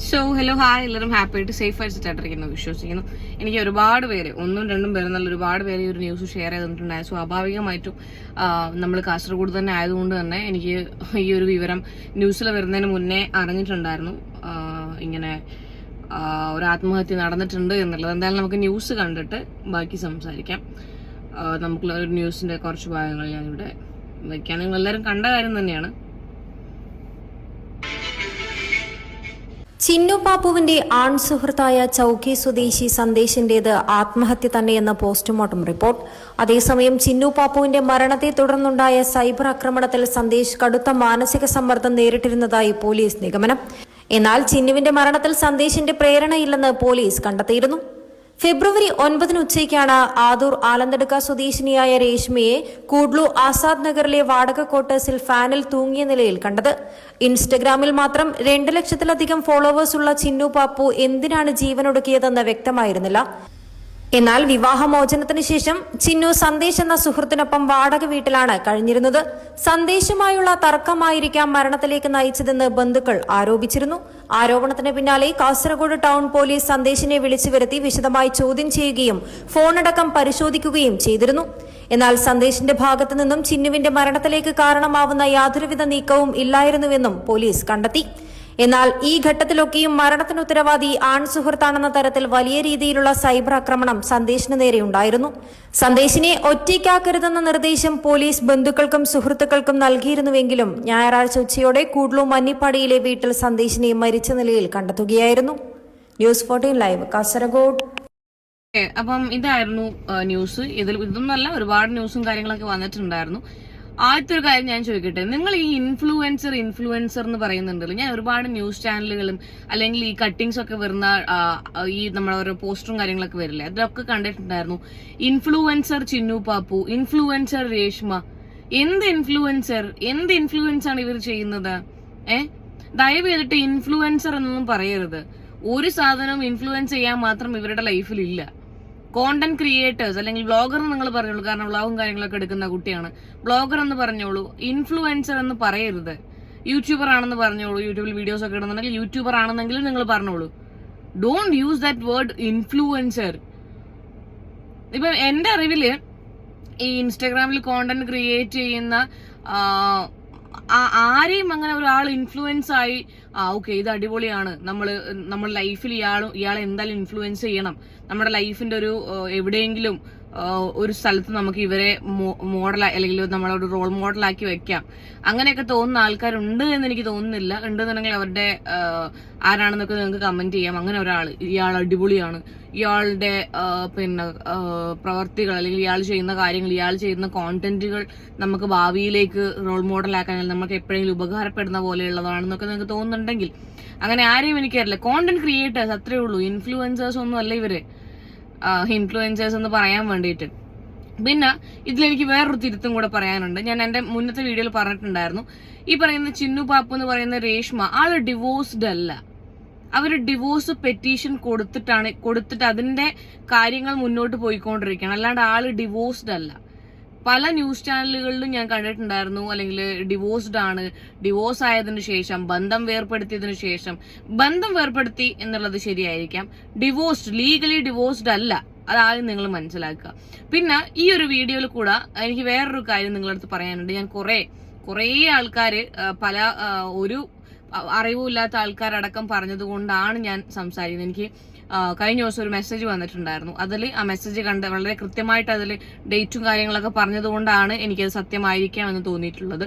So hello hi എല്ലാവരും happy ആയിട്ട് safe ആയിട്ട് വിശ്വസിക്കുന്നു. എനിക്ക് ഒരുപാട് പേര് ഒന്നും രണ്ടും പേര് നല്ല ഒരുപാട് പേര് ഈ ഒരു ന്യൂസ് ഷെയർ ചെയ്തിട്ടുണ്ടായ. സ്വാഭാവികമായിട്ടും നമ്മൾ കാസർഗോഡ് തന്നെ ആയതുകൊണ്ട് തന്നെ എനിക്ക് ഈ ഒരു വിവരം ന്യൂസിൽ വരുന്നതിന് മുന്നേ അറിഞ്ഞിട്ടുണ്ടായിരുന്നു. ഇങ്ങനെ ഒരു ആത്മഹത്യ നടന്നിട്ടുണ്ട് എന്നുള്ളത്. എന്തായാലും നമുക്ക് ന്യൂസ് കണ്ടിട്ട് ബാക്കി സംസാരിക്കാം. നമുക്കുള്ള ഒരു ന്യൂസിന്റെ കുറച്ച് ഭാഗങ്ങൾ ഞാനിവിടെ വയ്ക്കാൻ നിങ്ങൾ എല്ലാവരും കണ്ട കാര്യം തന്നെയാണ്. ചിന്നു പാപ്പുവിന്റെ ആൺ സുഹൃത്തായ ചൌക്കി സ്വദേശി സന്ദേശിന്റേത് ആത്മഹത്യ തന്നെയെന്ന പോസ്റ്റ്മോർട്ടം റിപ്പോർട്ട്. അതേസമയം ചിന്നു പാപ്പുവിന്റെ മരണത്തെ തുടർന്നുണ്ടായ സൈബർ ആക്രമണത്തിൽ സന്ദേശ് കടുത്ത മാനസിക സമ്മർദ്ദം നേരിട്ടിരുന്നതായി പോലീസ് നിഗമനം. എന്നാൽ ചിന്നുവിന്റെ മരണത്തിൽ സന്ദേശിന്റെ പ്രേരണയില്ലെന്ന് പോലീസ് കണ്ടെത്തിയിരുന്നു. ഫെബ്രുവരി ഒൻപതിന് ഉച്ചയ്ക്കാണ് ആദൂർ ആലന്തടുക്ക സ്വദേശിനിയായ രേഷ്മയെ കൂഡ്ലു ആസാദ് നഗറിലെ വാടക ക്വാർട്ടേഴ്സിൽ ഫാനിൽ തൂങ്ങിയ നിലയിൽ കണ്ടത്. ഇൻസ്റ്റഗ്രാമിൽ മാത്രം രണ്ട് ലക്ഷത്തിലധികം ഫോളോവേഴ്സ് ഉള്ള ചിന്നു പാപ്പു എന്തിനാണ് ജീവനൊടുക്കിയതെന്ന് വ്യക്തമായിരുന്നില്ല. എന്നാൽ വിവാഹമോചനത്തിന് ശേഷം ചിന്നു സന്ദേശ് എന്ന സുഹൃത്തിനൊപ്പം വാടക വീട്ടിലാണ് കഴിഞ്ഞിരുന്നത്. സന്ദേശുമായുള്ള തർക്കമായിരിക്കാം മരണത്തിലേക്ക് നയിച്ചതെന്ന് ബന്ധുക്കൾ ആരോപിച്ചിരുന്നു. ആരോപണത്തിന് പിന്നാലെ കാസർഗോഡ് ടൗൺ പോലീസ് സന്ദേശിനെ വിളിച്ചു വരുത്തി വിശദമായി ചോദ്യം ചെയ്യുകയും ഫോണടക്കം പരിശോധിക്കുകയും ചെയ്തിരുന്നു. എന്നാൽ സന്ദേശിന്റെ ഭാഗത്തു നിന്നും ചിന്നുവിന്റെ മരണത്തിലേക്ക് കാരണമാവുന്ന യാതൊരുവിധ നീക്കവും ഇല്ലായിരുന്നുവെന്നും പോലീസ് കണ്ടെത്തി. എന്നാൽ ഈ ഘട്ടത്തിലൊക്കെയും മരണത്തിന് ഉത്തരവാദി ആൺ സുഹൃത്താണെന്ന തരത്തിൽ വലിയ രീതിയിലുള്ള സൈബർ ആക്രമണം സന്ദേശിന് നേരെയുണ്ടായിരുന്നു സന്ദേശിനെ ഒറ്റയ്ക്കാക്കരുതെന്ന നിർദ്ദേശം പോലീസ് ബന്ധുക്കൾക്കും സുഹൃത്തുക്കൾക്കും നൽകിയിരുന്നുവെങ്കിലും ഞായറാഴ്ച ഉച്ചയോടെ കൂഡ്ലു മന്നിപ്പാടിയിലെ വീട്ടിൽ സന്ദേശിനെ മരിച്ച നിലയിൽ കണ്ടെത്തുകയായിരുന്നു. News fourteen live Kasaragod. അപ്പം ഇതായിരുന്നു ന്യൂസ്. ഇതിൽ ഇതൊന്നല്ല ഒരുപാട് ന്യൂസും കാര്യങ്ങളൊക്കെ വന്നിട്ടുണ്ടായിരുന്നു. ആദ്യത്തെ കാര്യം ഞാൻ ചോദിക്കട്ടെ? നിങ്ങൾ ഈ ഇൻഫ്ലുവൻസർ ഇൻഫ്ലുവൻസർ എന്ന് പറയുന്നുണ്ടല്ലോ. ഞാൻ ഒരുപാട് ന്യൂസ് ചാനലുകളും അല്ലെങ്കിൽ ഈ കട്ടിങ്സ് ഒക്കെ വരുന്ന ഈ നമ്മുടെ ഓരോ പോസ്റ്ററും കാര്യങ്ങളൊക്കെ വരില്ലേ? അതൊക്കെ കണ്ടിട്ടുണ്ടായിരുന്നു. Influencer Chinnu Pappu influencer Reshma. എന്ത് ഇൻഫ്ലുവൻസർ എന്ത് ഇൻഫ്ലുവൻസ് ആണ് ഇവർ ചെയ്യുന്നത്? ഏഹ് ദയവ് ചെയ്തിട്ട് ഇൻഫ്ലുവൻസർ എന്നൊന്നും പറയരുത്. ഒരു സാധനവും ഇൻഫ്ലുവൻസ് ചെയ്യാൻ മാത്രം ഇവരുടെ ലൈഫിൽ ഇല്ല. കോണ്ടന്റ് ക്രിയേറ്റേഴ്സ് അല്ലെങ്കിൽ ബ്ലോഗർ എന്ന് നിങ്ങൾ പറഞ്ഞോളൂ കാരണം വ്ളോഗും കാര്യങ്ങളൊക്കെ എടുക്കുന്ന കുട്ടിയാണ്. ബ്ലോഗർ എന്ന് പറഞ്ഞോളൂ ഇൻഫ്ലുവൻസർ എന്ന് പറയരുത്. യൂട്യൂബർ ആണെന്ന് പറഞ്ഞോളൂ യൂട്യൂബിൽ വീഡിയോസ് ഒക്കെ ഇടുന്നുണ്ടെങ്കിൽ യൂട്യൂബർ ആണെന്നെങ്കിലും നിങ്ങൾ പറഞ്ഞോളൂ. Don't use that word influencer ഇപ്പൊ എന്റെ അറിവിൽ ഈ ഇൻസ്റ്റാഗ്രാമിൽ കോണ്ടന്റ് ക്രിയേറ്റ് ചെയ്യുന്ന ആരെയും അങ്ങനെ ഒരാൾ ഇൻഫ്ലുവൻസ് ആയി ആ ഓക്കെ ഇത് അടിപൊളിയാണ്. നമ്മൾ നമ്മൾ ലൈഫിൽ ഇയാൾ ഇയാളെ എന്തായാലും ഇൻഫ്ലുവൻസ് ചെയ്യണം. നമ്മുടെ ലൈഫിന്റെ ഒരു എവിടെയെങ്കിലും ഒരു സ്ഥലത്ത് നമുക്ക് ഇവരെ മോഡൽ അല്ലെങ്കിൽ നമ്മളൊരു റോൾ മോഡലാക്കി വെക്കാം. അങ്ങനെയൊക്കെ തോന്നുന്ന ആൾക്കാരുണ്ട് എന്ന് എനിക്ക് തോന്നുന്നില്ല. ഉണ്ടെന്നുണ്ടെങ്കിൽ അവരുടെ ആരാണെന്നൊക്കെ നിങ്ങൾക്ക് കമന്റ് ചെയ്യാം. അങ്ങനെ ഒരാൾ ഇയാൾ അടിപൊളിയാണ്. ഇയാളുടെ പിന്നെ പ്രവർത്തികൾ അല്ലെങ്കിൽ ഇയാൾ ചെയ്യുന്ന കാര്യങ്ങൾ ഇയാൾ ചെയ്യുന്ന കോണ്ടന്റുകൾ നമുക്ക് ഭാവിയിലേക്ക് റോൾ മോഡലാക്കാൻ നമുക്ക് എപ്പോഴെങ്കിലും ഉപകാരപ്പെടുന്ന പോലെയുള്ളതാണെന്നൊക്കെ നിങ്ങൾക്ക് തോന്നുന്നുണ്ടെങ്കിൽ. അങ്ങനെ ആരെയും എനിക്കറിയില്ല കോണ്ടന്റ് ക്രിയേറ്റേഴ്സ് അത്രേ ഉള്ളൂ. ഇൻഫ്ലുവൻസേഴ്സ് ഒന്നും അല്ല ഇവർ. ഇൻഫ്ലുവൻസേഴ്സ് എന്ന് പറയാൻ വേണ്ടിയിട്ട്. പിന്നെ ഇതിലെനിക്ക് വേറൊരു തിരുത്തും കൂടെ പറയാനുണ്ട്. ഞാൻ എന്റെ മുന്നത്തെ വീഡിയോയിൽ പറഞ്ഞിട്ടുണ്ടായിരുന്നു. ഈ പറയുന്ന ചിന്നു പാപ്പു എന്ന് പറയുന്ന രേഷ്മ ആൾ ഡിവോഴ്സ്ഡ് അല്ല. അവർ ഡിവോഴ്സ് പെറ്റീഷൻ കൊടുത്തിട്ടാണ് കൊടുത്തിട്ട് അതിന്റെ കാര്യങ്ങൾ മുന്നോട്ട് പോയിക്കൊണ്ടിരിക്കുകയാണ്. അല്ലാണ്ട് ആൾ ഡിവോഴ്സ്ഡ് അല്ല. പല ന്യൂസ് ചാനലുകളിലും ഞാൻ കണ്ടിട്ടുണ്ടായിരുന്നു. അല്ലെങ്കിൽ ഡിവോഴ്സ്ഡ് ആണ്. ഡിവോഴ്സ് ആയതിനു ശേഷം ബന്ധം വേർപ്പെടുത്തിയതിനു ശേഷം. ബന്ധം വേർപ്പെടുത്തി എന്നുള്ളത് ശരിയായിരിക്കാം. ഡിവോഴ്സ്ഡ് ലീഗലി ഡിവോഴ്സ്ഡ് അല്ല. അതാദ്യം നിങ്ങൾ മനസ്സിലാക്കുക. പിന്നെ ഈ ഒരു വീഡിയോയിൽ കൂടെ എനിക്ക് വേറൊരു കാര്യം നിങ്ങളുടെ അടുത്ത് പറയാനുണ്ട്. ഞാൻ കുറെ കുറേ ആൾക്കാർ പല ഒരു അറിവുമില്ലാത്ത ആൾക്കാരടക്കം പറഞ്ഞതുകൊണ്ടാണ് ഞാൻ സംസാരിക്കുന്നത്. എനിക്ക് കഴിഞ്ഞ ദിവസം ഒരു മെസ്സേജ് വന്നിട്ടുണ്ടായിരുന്നു. അതിൽ ആ മെസ്സേജ് കണ്ട് വളരെ കൃത്യമായിട്ട് അതിൽ ഡേറ്റും കാര്യങ്ങളൊക്കെ പറഞ്ഞതുകൊണ്ടാണ് എനിക്കത് സത്യമായിരിക്കാം എന്ന് തോന്നിയിട്ടുള്ളത്.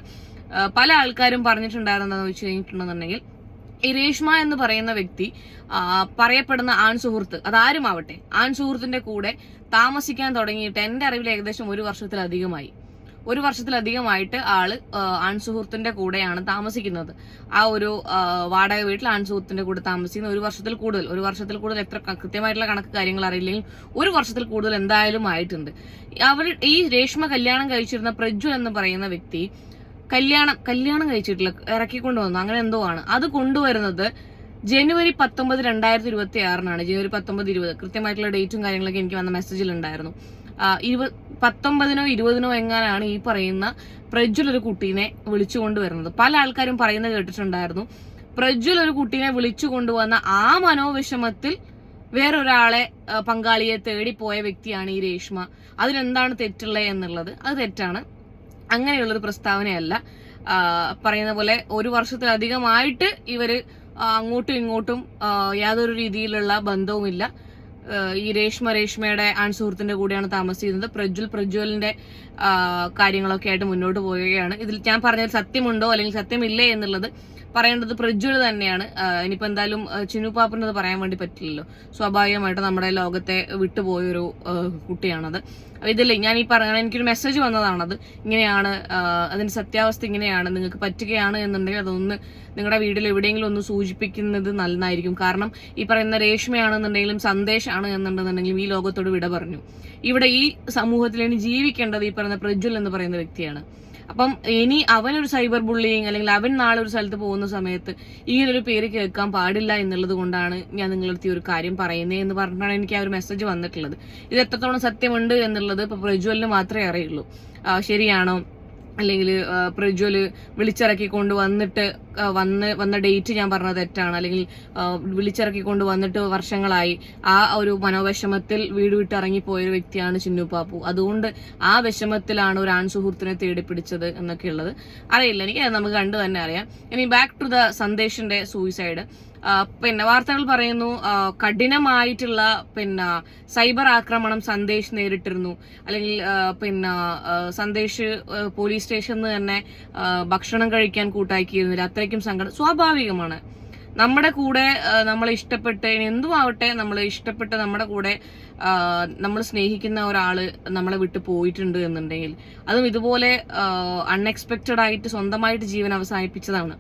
പല ആൾക്കാരും പറഞ്ഞിട്ടുണ്ടായിരുന്നു എന്താണെന്ന് വെച്ച് കഴിഞ്ഞിട്ടുണ്ടെന്നുണ്ടെങ്കിൽ ഈ രേഷ്മ എന്ന് പറയുന്ന വ്യക്തി പറയപ്പെടുന്ന ആൺ സുഹൃത്ത് അതാരും ആവട്ടെ ആൺ സുഹൃത്തിന്റെ കൂടെ താമസിക്കാൻ തുടങ്ങിയിട്ട് എന്റെ അറിവിൽ ഏകദേശം ഒരു വർഷത്തിലധികമായി. ഒരു വർഷത്തിലധികമായിട്ട് ആൾ ആൺസുഹൃത്തിന്റെ കൂടെയാണ് താമസിക്കുന്നത്. ആ ഒരു വാടക വീട്ടിൽ ആൺസുഹൃത്തിന്റെ കൂടെ താമസിക്കുന്ന ഒരു വർഷത്തിൽ കൂടുതൽ ഒരു വർഷത്തിൽ കൂടുതൽ എത്ര കൃത്യമായിട്ടുള്ള കണക്ക് കാര്യങ്ങൾ അറിയില്ലെങ്കിൽ ഒരു വർഷത്തിൽ കൂടുതൽ എന്തായാലും ആയിട്ടുണ്ട്. അവർ ഈ രേഷ്മ കല്യാണം കഴിച്ചിരുന്ന പ്രജ്വൽ എന്ന് പറയുന്ന വ്യക്തി കല്യാണം കല്യാണം കഴിച്ചിട്ടില്ല ഇറക്കി വന്നു അങ്ങനെ എന്തോ ആണ്. അത് കൊണ്ടുവരുന്നത് ജനുവരി പത്തൊമ്പത് രണ്ടായിരത്തി ഇരുപത്തി ആറിനാണ് ജനുവരി പത്തൊമ്പത് ഇരുപത് കൃത്യമായിട്ടുള്ള ഡേറ്റും കാര്യങ്ങളൊക്കെ എനിക്ക് വന്ന മെസ്സേജിൽ ഉണ്ടായിരുന്നു. ആ, ഇരുപ പത്തൊമ്പതിനോ ഇരുപതിനോ എങ്ങാനാണ് ഈ പറയുന്ന പ്രജ്വൽ ഒരു കുട്ടീനെ വിളിച്ചു കൊണ്ടുവരുന്നത്. പല ആൾക്കാരും പറയുന്നത് കേട്ടിട്ടുണ്ടായിരുന്നു. പ്രജ്വൽ ഒരു കുട്ടീനെ വിളിച്ചു കൊണ്ടുവന്ന ആ മനോവിഷമത്തിൽ വേറൊരാളെ പങ്കാളിയെ തേടി പോയ വ്യക്തിയാണ് ഈ രേഷ്മ. അതിനെന്താണ് തെറ്റുള്ളത് എന്നുള്ളത്? അത് തെറ്റാണ്. അങ്ങനെയുള്ളൊരു പ്രസ്താവനയല്ല. പറയുന്ന പോലെ ഒരു വർഷത്തിലധികമായിട്ട് ഇവർ അങ്ങോട്ടും ഇങ്ങോട്ടും യാതൊരു രീതിയിലുള്ള ബന്ധവുമില്ല. ഈ രേഷ്മ രേഷ്മയുടെ ആൺസുഹൃത്തിന്റെ കൂടെയാണ് താമസിക്കുന്നത് പ്രജ്വൽ പ്രജ്വലിന്റെ കാര്യങ്ങളൊക്കെ ആയിട്ട് മുന്നോട്ട് പോവുകയാണ്. ഇതിൽ ഞാൻ പറഞ്ഞത് സത്യമുണ്ടോ അല്ലെങ്കിൽ സത്യമില്ലേ എന്നുള്ളത് പറയേണ്ടത് പ്രജ്വൽ തന്നെയാണ്. ഇനിയിപ്പോൾ ഇനിയിപ്പോ എന്തായാലും ചിനു പാപ്പനത് പറയാൻ വേണ്ടി പറ്റില്ലല്ലോ. സ്വാഭാവികമായിട്ട് നമ്മുടെ ലോകത്തെ വിട്ടുപോയൊരു കുട്ടിയാണത്. ഇതില്ലേ ഞാൻ ഈ പറഞ്ഞ എനിക്കൊരു മെസ്സേജ് വന്നതാണത്. ഇങ്ങനെയാണ് അതിന്റെ സത്യാവസ്ഥ ഇങ്ങനെയാണ് നിങ്ങൾക്ക് പറ്റുകയാണ് എന്നുണ്ടെങ്കിൽ അതൊന്ന് നിങ്ങളുടെ വീട്ടിൽ എവിടെയെങ്കിലും ഒന്ന് സൂചിപ്പിക്കുന്നത് നന്നായിരിക്കും കാരണം ഈ പറയുന്ന രേഷ്മയാണെന്നുണ്ടെങ്കിലും സന്ദേശമാണ് എന്നുണ്ടെന്നുണ്ടെങ്കിലും ഈ ലോകത്തോട് വിട പറഞ്ഞു. ഇവിടെ ഈ സമൂഹത്തിൽ ഇനി ജീവിക്കേണ്ടത് ഈ പറയുന്ന പ്രജ്വൽ എന്ന് പറയുന്ന വ്യക്തിയാണ്. അപ്പം ഇനി അവനൊരു സൈബർ ബുള്ളിങ് അല്ലെങ്കിൽ അവൻ നാളെ ഒരു സ്ഥലത്ത് പോകുന്ന സമയത്ത് ഇങ്ങനൊരു പേര് കേൾക്കാൻ പാടില്ല എന്നുള്ളത് കൊണ്ടാണ് ഞാൻ നിങ്ങളടുത്ത് ഈ ഒരു കാര്യം പറയുന്നത് എന്ന് പറഞ്ഞിട്ടാണ് എനിക്ക് ആ ഒരു മെസ്സേജ് വന്നിട്ടുള്ളത്. ഇത് എത്രത്തോളം സത്യമുണ്ട് എന്നുള്ളത് ഇപ്പൊ പ്രജ്വലിന് മാത്രമേ അറിയുള്ളൂ. ശരിയാണോ? അല്ലെങ്കിൽ പ്രജ്വൽ വിളിച്ചിറക്കി കൊണ്ട് വന്നിട്ട് വന്ന് വന്ന ഡേറ്റ് ഞാൻ പറഞ്ഞത് തെറ്റാണ്. അല്ലെങ്കിൽ ആ, വിളിച്ചിറക്കി കൊണ്ട് വന്നിട്ട് വർഷങ്ങളായി ആ ഒരു മനോവിഷമത്തിൽ വീട് വിട്ട് ഇറങ്ങിപ്പോയ ഒരു വ്യക്തിയാണ് ചിന്നു പാപ്പു. അതുകൊണ്ട് ആ വിഷമത്തിലാണ് ഒരു ആൺ സുഹൃത്തിനെ തേടി പിടിച്ചത് എന്നൊക്കെ ഉള്ളത് അറിയില്ല. എനിക്ക് നമുക്ക് കണ്ടു തന്നെ അറിയാം. ഇനി ബാക്ക് ടു ദ സന്ദേശിന്റെ സൂയിസൈഡ് പിന്നെ വാർത്തകൾ പറയുന്നു കഠിനമായിട്ടുള്ള പിന്നെ സൈബർ ആക്രമണം സന്ദേശ് നേരിട്ടിരുന്നു. അല്ലെങ്കിൽ പിന്നെ സന്ദേശ് പോലീസ് സ്റ്റേഷനിൽ തന്നെ ഭക്ഷണം കഴിക്കാൻ കൂട്ടാക്കിയിരുന്നില്ല. അത്രയ്ക്കും സങ്കടം. സ്വാഭാവികമാണ്. നമ്മുടെ കൂടെ നമ്മൾ ഇഷ്ടപ്പെട്ട് ഇനി എന്തുമാവട്ടെ നമ്മൾ ഇഷ്ടപ്പെട്ട് നമ്മുടെ കൂടെ നമ്മൾ സ്നേഹിക്കുന്ന ഒരാൾ നമ്മളെ വിട്ട് പോയിട്ടുണ്ട് എന്നുണ്ടെങ്കിൽ അതും ഇതുപോലെ അൺഎക്സ്പെക്റ്റഡ് ആയിട്ട് സ്വന്തമായിട്ട് ജീവൻ അവസാനിപ്പിച്ചതാണ്.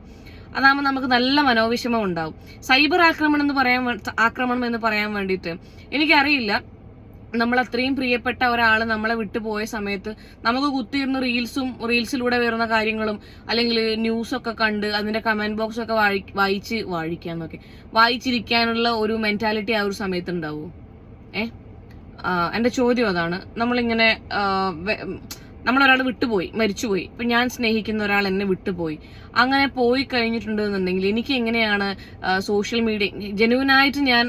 അതാകുമ്പോൾ നമുക്ക് നല്ല മനോവിഷമം ഉണ്ടാവും. സൈബർ ആക്രമണം എന്ന് പറയാൻ ആക്രമണം എന്ന് പറയാൻ വേണ്ടിയിട്ട് എനിക്കറിയില്ല. നമ്മൾ അത്രയും പ്രിയപ്പെട്ട ഒരാൾ നമ്മളെ വിട്ടുപോയ സമയത്ത് നമുക്ക് കുത്തിയിരുന്ന് റീൽസും റീൽസിലൂടെ വരുന്ന കാര്യങ്ങളും അല്ലെങ്കിൽ ന്യൂസൊക്കെ കണ്ട് അതിന്റെ കമന്റ് ബോക്സ് ഒക്കെ വായി- വായിച്ച് വായിക്കാന്നൊക്കെ വായിച്ചിരിക്കാനുള്ള ഒരു മെന്റാലിറ്റി ആ ഒരു സമയത്ത് ഉണ്ടാവുമോ ഏഹ് എന്റെ ചോദ്യം അതാണ്. നമ്മളിങ്ങനെ നമ്മളൊരാൾ വിട്ടുപോയി മരിച്ചുപോയി. ഇപ്പൊ ഞാൻ സ്നേഹിക്കുന്ന ഒരാൾ എന്നെ വിട്ടുപോയി. അങ്ങനെ പോയി കഴിഞ്ഞിട്ടുണ്ടെന്നുണ്ടെങ്കിൽ എനിക്ക് എങ്ങനെയാണ് സോഷ്യൽ മീഡിയ ജെനുവിനായിട്ട് ഞാൻ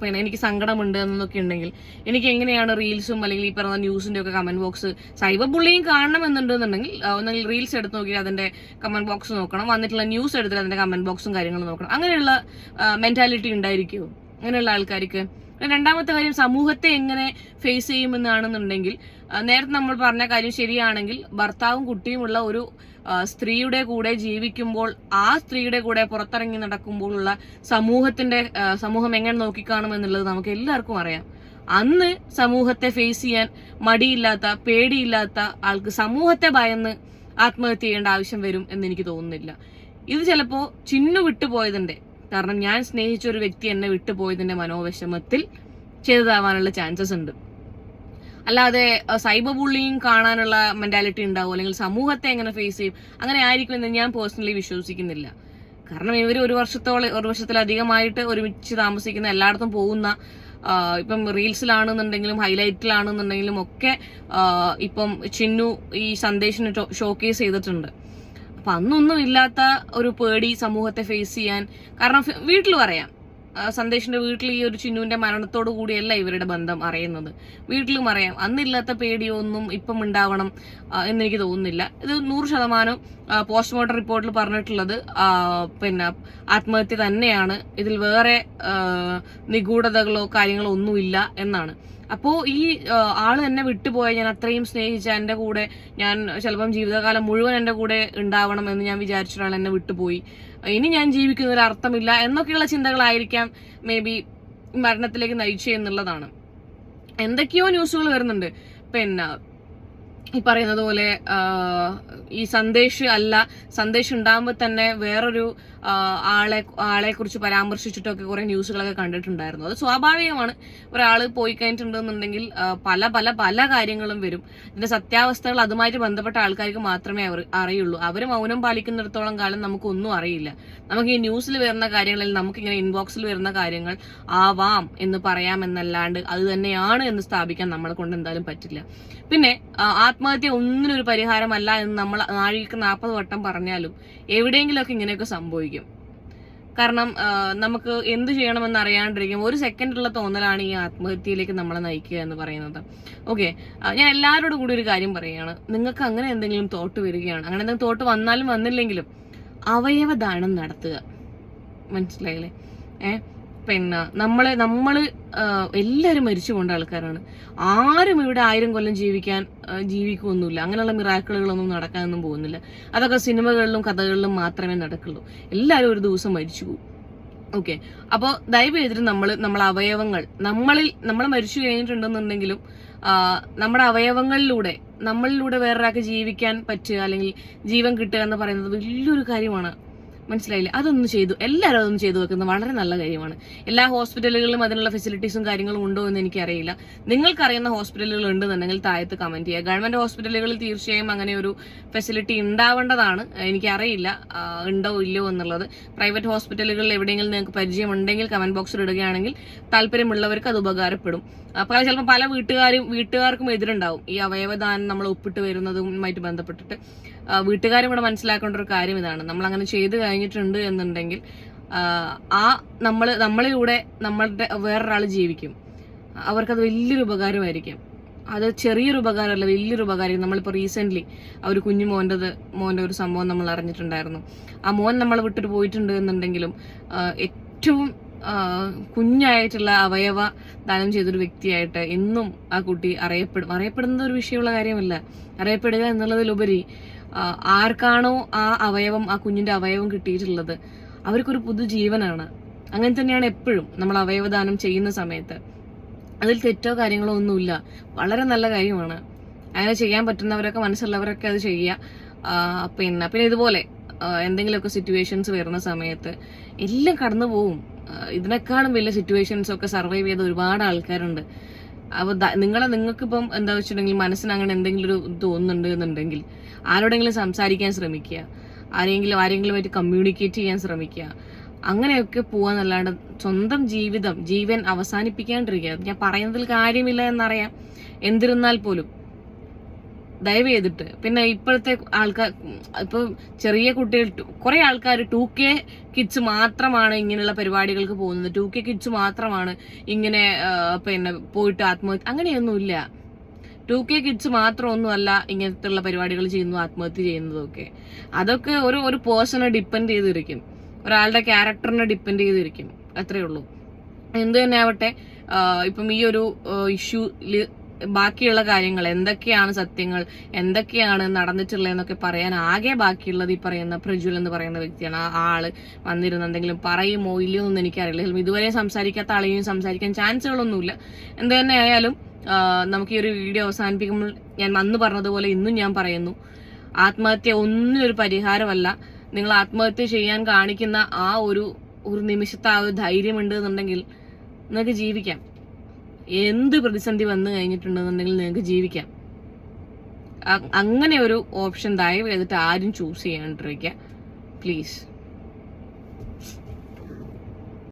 പിന്നെ എനിക്ക് സങ്കടമുണ്ട് എന്നൊക്കെ ഉണ്ടെങ്കിൽ എനിക്ക് എങ്ങനെയാണ് റീൽസും അല്ലെങ്കിൽ ഈ പറഞ്ഞ ന്യൂസിന്റെ ഒക്കെ കമന്റ് ബോക്സ് സൈബർ ബുള്ളിയും കാണണം എന്നുണ്ടെന്നുണ്ടെങ്കിൽ ഒന്നെങ്കിൽ റീൽസ് എടുത്ത് നോക്കി അതിന്റെ കമന്റ് ബോക്സ് നോക്കണം. വന്നിട്ടുള്ള ന്യൂസ് എടുത്തിട്ട് അതിന്റെ കമന്റ് ബോക്സും കാര്യങ്ങളും നോക്കണം. അങ്ങനെയുള്ള മെന്റാലിറ്റി ഉണ്ടായിരിക്കുമോ അങ്ങനെയുള്ള ആൾക്കാർക്ക് രണ്ടാമത്തെ കാര്യം സമൂഹത്തെ എങ്ങനെ ഫേസ് ചെയ്യുമെന്നാണെന്നുണ്ടെങ്കിൽ നേരത്തെ നമ്മൾ പറഞ്ഞ കാര്യം ശരിയാണെങ്കിൽ ഭർത്താവും കുട്ടിയുമുള്ള ഒരു സ്ത്രീയുടെ കൂടെ ജീവിക്കുമ്പോൾ ആ സ്ത്രീയുടെ കൂടെ പുറത്തിറങ്ങി നടക്കുമ്പോഴുള്ള സമൂഹത്തിന്റെ സമൂഹം എങ്ങനെ നോക്കിക്കാണുമെന്നുള്ളത് നമുക്ക് എല്ലാവർക്കും അറിയാം. അന്ന് സമൂഹത്തെ ഫേസ് ചെയ്യാൻ മടിയില്ലാത്ത പേടിയില്ലാത്ത ആൾക്ക് സമൂഹത്തെ ഭയന്ന് ആത്മഹത്യ ചെയ്യേണ്ട ആവശ്യം വരും എന്ന് എനിക്ക് തോന്നുന്നില്ല. ഇത് ചിലപ്പോ ചിന്നു വിട്ടുപോയതിന്റെ കാരണം ഞാൻ സ്നേഹിച്ച ഒരു വ്യക്തി എന്നെ വിട്ടുപോയതിന്റെ മനോവിഷമത്തിൽ ചെയ്തതാവാനുള്ള ചാൻസസ് ഉണ്ട്. അല്ലാതെ സൈബർ ബുള്ളിങ് കാണാനുള്ള മെന്റാലിറ്റി ഉണ്ടാവും? അല്ലെങ്കിൽ സമൂഹത്തെ എങ്ങനെ ഫേസ് ചെയ്യും? അങ്ങനെ ആയിരിക്കും എന്ന് ഞാൻ പേഴ്സണലി വിശ്വസിക്കുന്നില്ല. കാരണം ഇവർ ഒരു വർഷത്തോളം ഒരു വർഷത്തിലധികമായിട്ട് ഒരുമിച്ച് താമസിക്കുന്ന എല്ലായിടത്തും പോകുന്ന ഇപ്പം റീൽസിലാണെന്നുണ്ടെങ്കിലും ഹൈലൈറ്റിലാണെന്നുണ്ടെങ്കിലും ഒക്കെ ഇപ്പം ചിന്നു ഈ സന്ദേശിന് ഷോക്കേസ് ചെയ്തിട്ടുണ്ട്. അപ്പൊ അന്നൊന്നും ഇല്ലാത്ത ഒരു പേടി സമൂഹത്തെ ഫേസ് ചെയ്യാൻ. കാരണം വീട്ടിൽ പറയാം. സന്ദേശിന്റെ വീട്ടിൽ ഈ ഒരു ചിന്നുവിന്റെ മരണത്തോടു കൂടിയല്ല ഇവരുടെ ബന്ധം അറിയുന്നത്. വീട്ടിലും അറിയാം അന്നില്ലാത്ത പേടിയൊന്നും ഇപ്പം ഉണ്ടാവണം എന്നെനിക്ക് തോന്നുന്നില്ല. ഇത് നൂറ് ശതമാനം പോസ്റ്റ്മോർട്ടം റിപ്പോർട്ടിൽ പറഞ്ഞിട്ടുള്ളത് പിന്നെ ആത്മഹത്യ തന്നെയാണ്. ഇതിൽ വേറെ നിഗൂഢതകളോ കാര്യങ്ങളോ ഒന്നുമില്ല എന്നാണ്. അപ്പോ ഈ ആൾ എന്നെ വിട്ടുപോയ ഞാൻ അത്രയും സ്നേഹിച്ച എന്റെ കൂടെ ഞാൻ ചിലപ്പം ജീവിതകാലം മുഴുവൻ എന്റെ കൂടെ ഉണ്ടാവണം എന്ന് ഞാൻ വിചാരിച്ച ഒരാൾ എന്നെ വിട്ടുപോയി. ഇനി ഞാൻ ജീവിക്കുന്നതിൽ അർത്ഥമില്ല എന്നൊക്കെയുള്ള ചിന്തകളായിരിക്കാം മേ ബി മരണത്തിലേക്ക് നയിച്ചു എന്നുള്ളതാണ്. എന്തൊക്കെയോ ന്യൂസുകൾ വരുന്നുണ്ട്. പിന്നെ ഈ പറയുന്നത് പോലെ ഈ സന്ദേശ് അല്ല സന്ദേശ് ഉണ്ടാകുമ്പോൾ തന്നെ വേറൊരു ആളെ ആളെ കുറിച്ച് പരാമർശിച്ചിട്ടൊക്കെ കുറെ ന്യൂസുകളൊക്കെ കണ്ടിട്ടുണ്ടായിരുന്നു. അത് സ്വാഭാവികമാണ്. ഒരാൾ പോയി കഴിഞ്ഞിട്ടുണ്ടെന്നുണ്ടെങ്കിൽ പല പല പല കാര്യങ്ങളും വരും. ഇതിന്റെ സത്യാവസ്ഥകൾ അതുമായിട്ട് ബന്ധപ്പെട്ട ആൾക്കാർക്ക് മാത്രമേ അറിയുള്ളൂ. അവർ മൗനം പാലിക്കുന്നിടത്തോളം കാലം നമുക്കൊന്നും അറിയില്ല. നമുക്ക് ഈ ന്യൂസിൽ വരുന്ന കാര്യങ്ങളിൽ നമുക്കിങ്ങനെ ഇൻബോക്സിൽ വരുന്ന കാര്യങ്ങൾ ആവാം എന്ന് പറയാമെന്നല്ലാണ്ട് അത് തന്നെയാണ് എന്ന് സ്ഥാപിക്കാൻ നമ്മളെ കൊണ്ട് എന്തായാലും പറ്റില്ല. പിന്നെ ആത്മഹത്യ ഒന്നിനൊരു പരിഹാരമല്ല എന്ന് നമ്മൾ നാഴികക്ക് നാൽപ്പത് വട്ടം പറഞ്ഞാലും എവിടെയെങ്കിലുമൊക്കെ ഇങ്ങനെയൊക്കെ സംഭവിക്കും. കാരണം നമുക്ക് എന്ത് ചെയ്യണമെന്ന് അറിയാണ്ടിരിക്കും. ഒരു സെക്കൻഡുള്ള തോന്നലാണ് ഈ ആത്മഹത്യയിലേക്ക് നമ്മളെ നയിക്കുക എന്ന് പറയുന്നത്. ഓക്കെ ഞാൻ എല്ലാവരോടും കൂടി ഒരു കാര്യം പറയുകയാണ്. നിങ്ങൾക്ക് അങ്ങനെ എന്തെങ്കിലും തോട്ട് വരികയാണ് അങ്ങനെ എന്തെങ്കിലും തോട്ട് വന്നാലും വന്നില്ലെങ്കിലും അവയവദാനം നടത്തുക. മനസ്സിലായില്ലേ? ഏ? പിന്നെ നമ്മളെ നമ്മൾ എല്ലാവരും മരിച്ചു പോണ്ട ആൾക്കാരാണ്. ആരും ഇവിടെ ആയിരം കൊല്ലം ജീവിക്കാൻ ജീവിക്കുമൊന്നുമില്ല അങ്ങനെയുള്ള മിറാക്കിളുകളൊന്നും നടക്കാനൊന്നും പോകുന്നില്ല. അതൊക്കെ സിനിമകളിലും കഥകളിലും മാത്രമേ നടക്കുള്ളൂ. എല്ലാവരും ഒരു ദിവസം മരിച്ചു പോകും. ഓക്കെ. അപ്പോൾ ദയവ് ചെയ്തിട്ട് നമ്മൾ നമ്മളെ അവയവങ്ങൾ നമ്മളിൽ നമ്മൾ മരിച്ചു കഴിഞ്ഞിട്ടുണ്ടെന്നുണ്ടെങ്കിലും നമ്മുടെ അവയവങ്ങളിലൂടെ നമ്മളിലൂടെ വേറൊരാൾക്ക് ജീവിക്കാൻ പറ്റുക അല്ലെങ്കിൽ ജീവൻ കിട്ടുക എന്ന് പറയുന്നത് വലിയൊരു കാര്യമാണ്. മനസ്സിലായില്ലേ? അതൊന്നും ചെയ്തു എല്ലാവരും അതൊന്നും ചെയ്തു വെക്കുന്നത് വളരെ നല്ല കാര്യമാണ്. എല്ലാ ഹോസ്പിറ്റലുകളിലും അതിനുള്ള ഫെസിലിറ്റീസും കാര്യങ്ങളും ഉണ്ടോ എന്ന് എനിക്കറിയില്ല. നിങ്ങൾക്കറിയുന്ന ഹോസ്പിറ്റലുകൾ ഉണ്ടെന്നുണ്ടെങ്കിൽ താഴത്ത് കമന്റ് ചെയ്യുക. ഗവൺമെന്റ് ഹോസ്പിറ്റലുകളിൽ തീർച്ചയായും അങ്ങനെ ഒരു ഫെസിലിറ്റി ഉണ്ടാവേണ്ടതാണ്. എനിക്കറിയില്ല ഉണ്ടോ ഇല്ലയോ എന്നുള്ളത്. പ്രൈവറ്റ് ഹോസ്പിറ്റലുകളിൽ എവിടെയെങ്കിലും നിങ്ങൾക്ക് പരിചയമുണ്ടെങ്കിൽ കമന്റ് ബോക്സിൽ ഇടുകയാണെങ്കിൽ താല്പര്യമുള്ളവർക്ക് അത് ഉപകാരപ്പെടും. അപ്പോൾ ചിലപ്പോൾ പല വീട്ടുകാരും വീട്ടുകാർക്കും എതിരുണ്ടാവും. ഈ അവയവദാനം നമ്മൾ ഒപ്പിട്ട് വരുന്നതുമായിട്ട് ബന്ധപ്പെട്ടിട്ട്. വീട്ടുകാരും കൂടെ മനസ്സിലാക്കേണ്ട ഒരു കാര്യം ഇതാണ്. നമ്മൾ അങ്ങനെ ചെയ്തു കഴിഞ്ഞിട്ടുണ്ട് എന്നുണ്ടെങ്കിൽ ആ, നമ്മൾ നമ്മളിലൂടെ നമ്മളുടെ വേറൊരാൾ ജീവിക്കും. അവർക്കത് വലിയൊരു ഉപകാരമായിരിക്കും. അത് ചെറിയൊരു ഉപകാരമല്ല വലിയൊരു ഉപകാരം നമ്മളിപ്പോൾ റീസെന്റ് ആ ഒരു കുഞ്ഞു മോന്റെത് മോന്റെ ഒരു സംഭവം നമ്മൾ അറിഞ്ഞിട്ടുണ്ടായിരുന്നു. ആ മോൻ നമ്മൾ വിട്ടിട്ട് പോയിട്ടുണ്ട് എന്നുണ്ടെങ്കിലും ഏറ്റവും കുഞ്ഞായിട്ടുള്ള അവയവ ദാനം ചെയ്തൊരു വ്യക്തിയായിട്ട് എന്നും ആ കുട്ടി അറിയപ്പെടും. അറിയപ്പെടുന്നത് ഒരു വിഷയമുള്ള കാര്യമല്ല. അറിയപ്പെടുക എന്നുള്ളതിലുപരി ആർക്കാണോ ആ അവയവം ആ കുഞ്ഞിന്റെ അവയവം കിട്ടിയിട്ടുള്ളത്? അവർക്കൊരു പുതുജീവനാണ്. അങ്ങനെ തന്നെയാണ് എപ്പോഴും നമ്മൾ അവയവദാനം ചെയ്യുന്ന സമയത്ത്. അതിൽ തെറ്റോ കാര്യങ്ങളോ ഒന്നുമില്ല. വളരെ നല്ല കാര്യമാണ്. അങ്ങനെ ചെയ്യാൻ പറ്റുന്നവരൊക്കെ മനസ്സുള്ളവരൊക്കെ അത് ചെയ്യുക. പിന്നെ പിന്നെ ഇതുപോലെ എന്തെങ്കിലുമൊക്കെ സിറ്റുവേഷൻസ് വരുന്ന സമയത്ത് എല്ലാം കടന്നു പോവും. ഇതിനേക്കാളും വലിയ സിറ്റുവേഷൻസ് ഒക്കെ സർവൈവ് ചെയ്ത ഒരുപാട് ആൾക്കാരുണ്ട്. അപ്പൊ ദ- നിങ്ങളെ നിങ്ങൾക്കിപ്പം എന്താ വെച്ചിട്ടുണ്ടെങ്കിൽ മനസ്സിന് അങ്ങനെ എന്തെങ്കിലും ഒരു തോന്നുന്നുണ്ട് എന്നുണ്ടെങ്കിൽ ആരോടെങ്കിലും സംസാരിക്കാൻ ശ്രമിക്കുക. ആരെങ്കിലും ആരെങ്കിലുമായിട്ട് കമ്മ്യൂണിക്കേറ്റ് ചെയ്യാൻ ശ്രമിക്കുക. അങ്ങനെയൊക്കെ പോവാന്നല്ലാണ്ട് സ്വന്തം ജീവിതം ജീവൻ അവസാനിപ്പിക്കാണ്ടിരിക്കുക. ഞാൻ പറയുന്നതിൽ കാര്യമില്ല എന്നറിയാം. എന്തിരുന്നാൽ പോലും. ദയവ് ചെയ്തിട്ട്. പിന്നെ ഇപ്പോഴത്തെ ആൾക്കാർ ഇപ്പൊ ചെറിയ കുട്ടികൾ കുറെ ആൾക്കാർ ടു കെ കിഡ്സ് മാത്രമാണ് ഇങ്ങനെയുള്ള പരിപാടികൾക്ക് പോകുന്നത്. ടു കെ കിഡ്സ് മാത്രമാണ് ഇങ്ങനെ പിന്നെ പോയിട്ട് ആത്മഹത്യ അങ്ങനെയൊന്നുമില്ല. ടു കെ കിഡ്സ് മാത്രമൊന്നുമല്ല ഇങ്ങനത്തെ പരിപാടികൾ ചെയ്യുന്നു ആത്മഹത്യ ചെയ്യുന്നതൊക്കെ. അതൊക്കെ ഒരു ഒരു പേഴ്സണെ ഡിപ്പെൻഡ് ചെയ്തിരിക്കും. ഒരാളുടെ ക്യാരക്ടറിനെ ഡിപ്പെൻഡ് ചെയ്തിരിക്കും. അത്രേ ഉള്ളൂ. എന്ത് തന്നെ ആവട്ടെ ഇപ്പം ഈ ഒരു ഇഷ്യൂ ബാക്കിയുള്ള കാര്യങ്ങൾ എന്തൊക്കെയാണ് സത്യങ്ങൾ എന്തൊക്കെയാണ് നടന്നിട്ടുള്ളതെന്നൊക്കെ പറയാൻ ആകെ ബാക്കിയുള്ളത് ഈ പറയുന്ന പ്രജ്വൽ എന്ന് പറയുന്ന വ്യക്തിയാണ്. ആ ആൾ വന്നിരുന്ന എന്തെങ്കിലും പറയുമോ ഇല്ലയോ എന്നൊന്നും എനിക്കറിയില്ല. ഇതുവരെ സംസാരിക്കാത്ത ആളെയും സംസാരിക്കാൻ ചാൻസുകളൊന്നുമില്ല എന്ത് തന്നെ ആയാലും നമുക്ക് ഈ ഒരു വീഡിയോ അവസാനിപ്പിക്കുമ്പോൾ ഞാൻ അന്ന് പറഞ്ഞതുപോലെ ഇന്നും ഞാൻ പറയുന്നു. ആത്മഹത്യ ഒന്നും ഒരു പരിഹാരമല്ല. നിങ്ങൾ ആത്മഹത്യ ചെയ്യാൻ കാണിക്കുന്ന ആ ഒരു ഒരു നിമിഷത്തെ ആ ഒരു ധൈര്യമുണ്ട് എന്നുണ്ടെങ്കിൽ നിങ്ങൾക്ക് ജീവിക്കാം. എന്ത് പ്രതിസന്ധി വന്നു കഴിഞ്ഞിട്ടുണ്ടെന്നുണ്ടെങ്കിൽ നിങ്ങൾക്ക് ജീവിക്കാം. അങ്ങനെ ഒരു ഓപ്ഷൻ ദയവ് ചെയ്തിട്ട് ആരും ചൂസ് ചെയ്യാണ്ടിരിക്കുക. പ്ലീസ്.